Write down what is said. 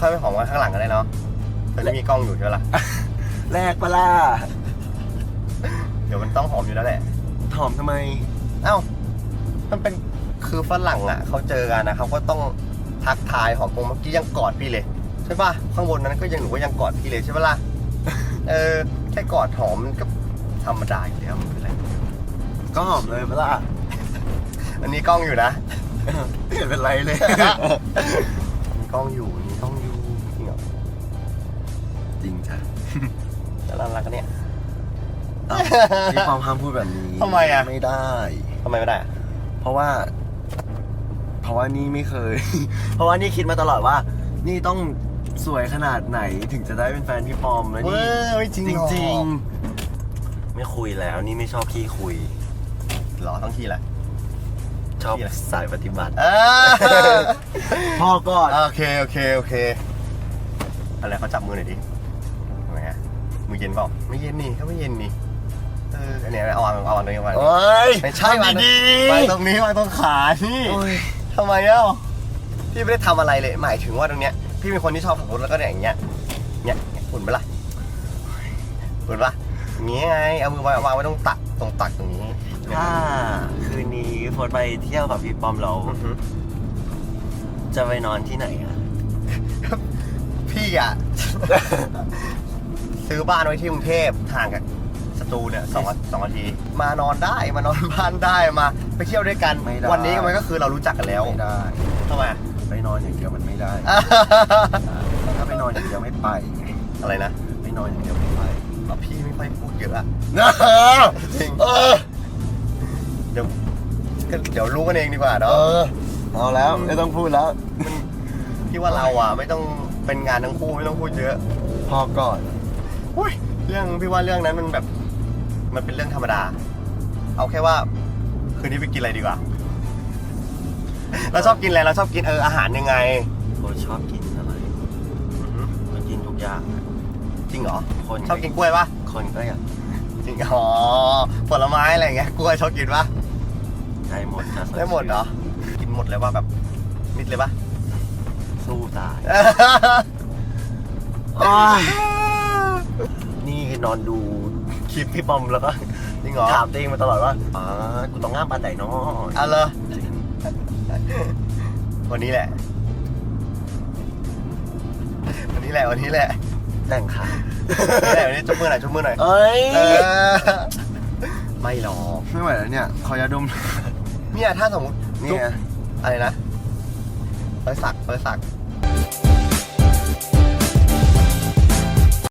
ค่อยไปหอมกันข้างหลังกันได้เนาะตอนนี้มีกล้องอยู่ใช่ไหมล่ะ แรกปะล่ะเดี๋ยวมันต้องหอมอยู่แล้วแหละ หอมทำไม เอ้า มันเป็นคือฝรั่งอะเขาเจอกันนะเขาก็ต้องทักทายหอมปงเมื่อกี้ยังกอดพี่เลยใช่ป่ะข้างบนนั้นก็ยังหนูก็ยังกอดพี่เลยใช่ปะล่ะเออแค่กอดหอมมันก็ธรรมดาอยู่แล้วไม่เป็นไรก็หอมเลยปะล่ะอันนี้กล้องอยู่นะ ไม่เห็นเป็นไรเลย กล้องอยู่มีกล้องอยู่จริงเหรอจริงจ้ะแล้วน่ารักกันเนี่ยเอ้าพี่ปอมห้ามพูดแบบนี้ทำไมอะ ไม่ได้ ทำไมไม่ได้อะเพราะว่า เพราะว่านี่ไม่เคย เพราะว่านี่คิดมาตลอดว่า นี่ต้องสวยขนาดไหนถึงจะได้เป็นแฟนพี่ปอมแล้วเว้นี่ยไม่จริงจหรอริงๆ ไม่คุยแล้วนี่ไม่ชอบขี้คุยหรอต้องที่แหละ ชอบขี้อะไรสายปฏิบัติเออพ่อก่อนโอเคโอเคโอเคอะไรเขาจับมือหน่อยดิทำไมอะมือเย็นเปล่าไม่เย็นนี่ก็ไม่เย็นนี่เอออันเนี้ยเอาวางเอาวางตรงนี้วางโอ้ยไม่ใช่วางทำดีวางตรงนี้วางตรงขานี่ๆโอ้ยทำไมเอ้าพี่ไม่ได้ทำอะไรเลยหมายถึงว่าตรงเนี้ยพี่เป็นคนที่ชอบขับรถแล้วก็เนี่ยอย่างเงี้ยเนี่ยหุ่นปะล่ะหุ่นปะ อย่างเงี้ยไงเอามือวางวางไว้ตรงตักตรงตักตรงนี้ถ้าคืนนี้โฟนไปเที่ยวกับพี่ปอมเรา อือฮึจะไปนอนที่ไหนอะพี่อะ ซื้อบ้านไว้ที่กรุงเทพห่างกับสตูเนี่ยสองอาสองนาที มานอนได้มานอนบ้านได้มา ไปเที่ยวด้วยกัน ไม่ได้ วันนี้มันก็คือเรารู้จักกันแล้วไม่ได้ทำไมอะ ไปนอนอย่างเดียวมันไม่ได้ ถ้าไปนอนอย่างเดียวไม่ไปไงอะไรนะ ไปนอนอย่างเดียวไม่ไป เอาพี่ไม่ค่อยพูดเยอะอะนะจริงเออเดี๋ยวก็เดี๋ยวรู้กันเองดีกว่าเอเนาะอเอาแล้วไม่ต้องพูดแล้ว พี่ว่าเราอะไม่ต้องเป็นงานทั้งคู่ไม่ต้องพูดเยอะ พอก่อนอุ้ยเรื่องพี่ว่าเรื่องนั้นมันแบบ มันเป็นเรื่องธรรมดา เอาแค่ว่า คืนนี้ไปกินอะไรดีกว่า เราชอบกินอะไรเราชอบกินเอออาหารยังไงโคชอบกินอะไร มันกินทุกอย่างอะ จริงเหรอ คนชอบกินกล้วยปะคนก็อยากจริงอ๋อผลไม้อะไรอย่างเงี้ยกล้วยชอบกินปะได้หมดถ้าสได้หมดเหรอ กินหมดเลยว่าแบบมิดเลยปะสู้ตายนี่นอนดูคลิปพี่ปอมแล้วก็จริงเหรอถามตัวเองมาตลอดว่าอ๋อกูต้องง่ามปานไหนเนาะเอาเลยจริงวันนี้แหละ วันนี้แหละ วันนี้แหละ แต่งขาวันนี้แหละวันนี้จุ๊บมือหน่อยจุ๊บมือหน่อยเอ้ย เออไม่หรอกไม่ไหวแล้วเนี่ยขอยาดมเนี่ยถ้าสมมตินี่จุ๊บไงอะไรนะรอยสักรอยสัก